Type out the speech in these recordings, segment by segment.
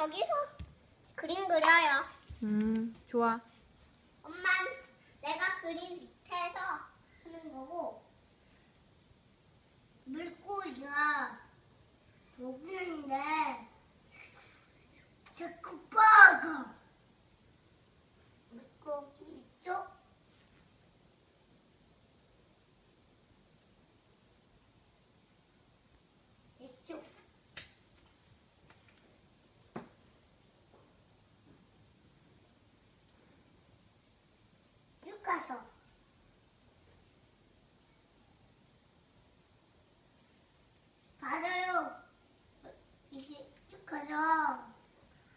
저기서 그림 그려요. 음, 좋아. 엄마, 내가 그림 밑에서 하는 거고, 물고기가 녹는데, 자꾸 빠가. 물고기 쪽. 이쪽. 쭉 가서. 맞아요. 이게 쭉 가서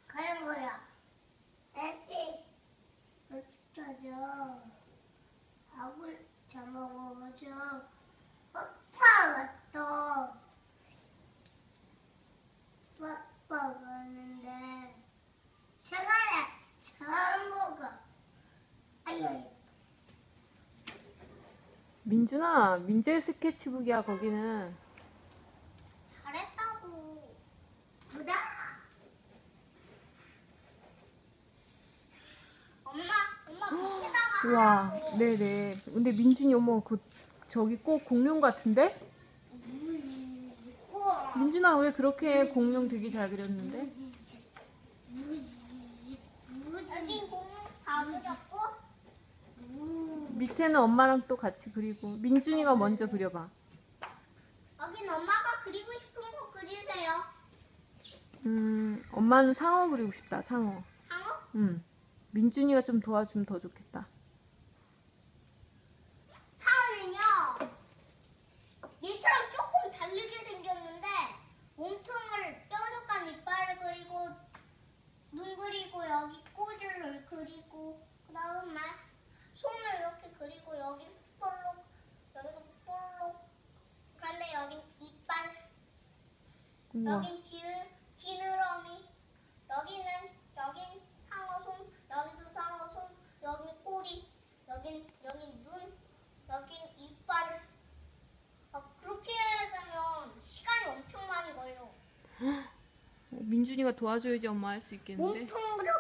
가는 거야. 알지? 쭉 가서 밥을 잡아먹어서 빠빠 왔어. 빠빠 왔는데 생활에 잘 먹어. 아유. 민준아, 민재 스케치북이야, 거기는. 잘했다고. 보다. 엄마, 엄마 밑에다가 우와, 하라고. 네네. 근데 민준이 어머, 그, 저기 꼭 공룡 같은데? 음, 우와. 민준아, 왜 그렇게 공룡 되게 잘 그렸는데? 여기 공다 그렸고. 밑에는 엄마랑 또 같이 그리고. 민준이가 먼저 그려봐. 여긴 엄마가 그리고 싶은 거 그리세요. 음, 엄마는 상어 그리고 싶다, 상어. 상어? 음. 민준이가 좀 도와주면 더 좋겠다. 상어는요. 얘처럼 조금 다르게 생겼는데 몸통을 뾰족한 이빨을 그리고 눈 그리고 여기 꼬리를 그리고 그다음에 손을 이렇게 그리고 여기 볼록 여기도 볼록 그런데 여긴 이빨 우와. 여긴 지르, 지느러미 여기는 여긴 상어손 여기도 상어손 여긴 꼬리 여긴 여긴 눈 여긴 이빨 아, 그렇게 되면 시간이 엄청 많이 걸려 민준이가 도와줘야지 엄마 할 수 있겠는데? 몸통으로